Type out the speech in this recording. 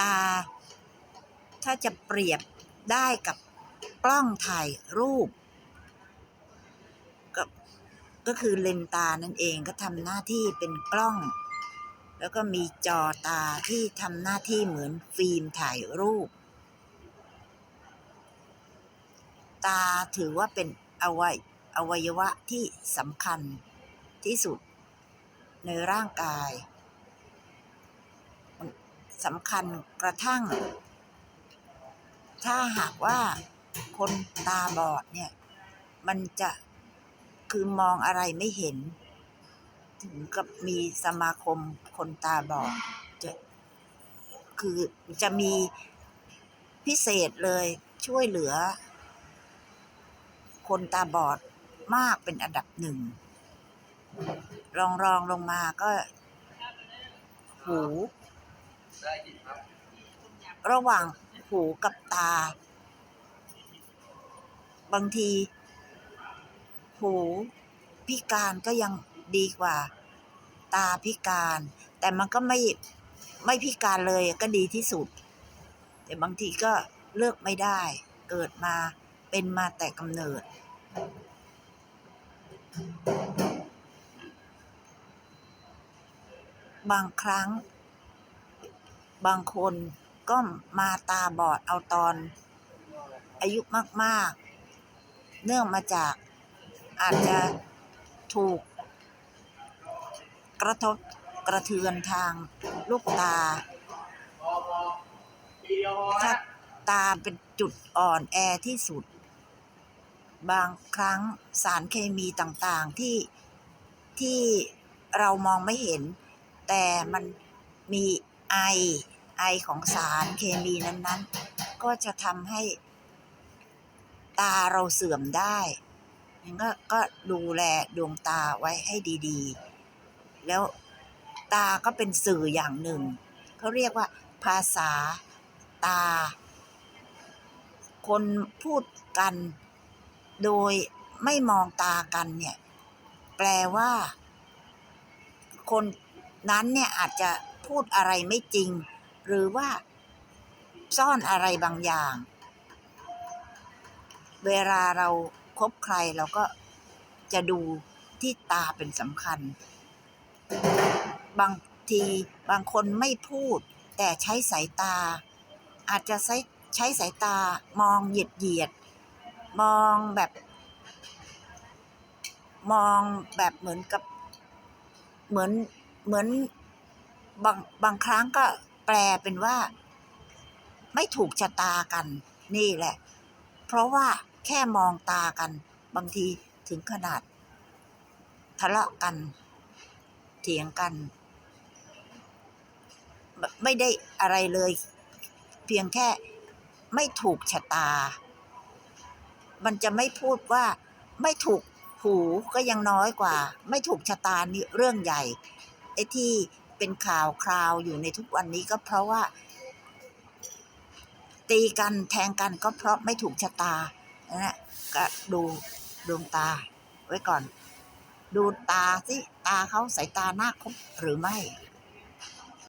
ตา ถ้าจะเปรียบได้กับกล้องถ่ายรูป ก็ก็คือเลนส์ตานั่นเองก็ทำหน้าที่เป็นกล้อง แล้วก็มีจอตาที่ทำหน้าที่เหมือนฟิล์มถ่ายรูป ตาถือว่าเป็นอวัยอวัยวะที่สำคัญที่สุดในร่างกาย สำคัญกระทั่ง ถ้าหากว่าคนตาบอดเนี่ย มันจะคือมองอะไรไม่เห็น ถึงกับมีสมาคมคนตาบอดจะคือจะมีพิเศษเลยช่วยเหลือ คนตาบอดมากเป็นอันดับหนึ่ง รองรองลงมาก็ หู ระหว่างหูกับตา บางที หูพิการก็ยังดีกว่า ตาพิการ แต่มันก็ไม่ไม่พิการเลยก็ดีที่สุด แต่บางทีก็เลือกไม่ได้ เกิดมาเป็นมาแต่กำเนิด บางครั้ง บางคนก็มาตาบอดเอาตอน อายุมากๆ เนื่องมาจากอาจจะถูก กระทบกระเทือนทางลูกตา ถ้าตาเป็นจุดอ่อนแอที่สุด บางครั้งสารเคมีต่างๆที่ที่เรามองไม่เห็น แต่มันมี ไอไอของสารเคมีนั้นๆ ก็จะทำให้ตาเราเสื่อมได้งั้นก็ก็ดูแลดวงตาไว้ให้ดีๆ แล้วตาก็เป็นสื่ออย่างหนึ่ง เขาเรียกว่าภาษาตา คนพูดกันโดยไม่มองตากันเนี่ย แปลว่า คนนั้นเนี่ยอาจจะ พูดอะไรไม่จริง หรือว่า ซ่อนอะไรบางอย่าง เวลาเราคบใครเราก็จะดูที่ตาเป็นสำคัญ บางทีบางคนไม่พูด แต่ใช้สายตา อาจจะใช้ใช้สายตามองเหยียดเหยียด มองแบบ มองแบบเหมือนกับเหมือนเหมือน บางบางครั้งก็แปลเป็นว่า ไม่ถูกชะตากัน นี่แหละ เพราะว่าแค่มองตากัน บางทีถึงขนาด ทะเลาะกัน เถียงกัน ไม่ได้อะไรเลย เพียงแค่ไม่ถูกชะตา มันจะไม่พูดว่าไม่ถูกหูก็ยังน้อยกว่า ไม่ถูกชะตานี่เรื่องใหญ่ไอ้ที่ เป็นข่าวคราวอยู่ในทุกวันนี้ก็เพราะว่า ตีกันแทงกันก็เพราะไม่ถูกชะตานะก็ดูดวงตาไว้ก่อน ดูตาสิตาเขาสายตาหน้าคบหรือไม่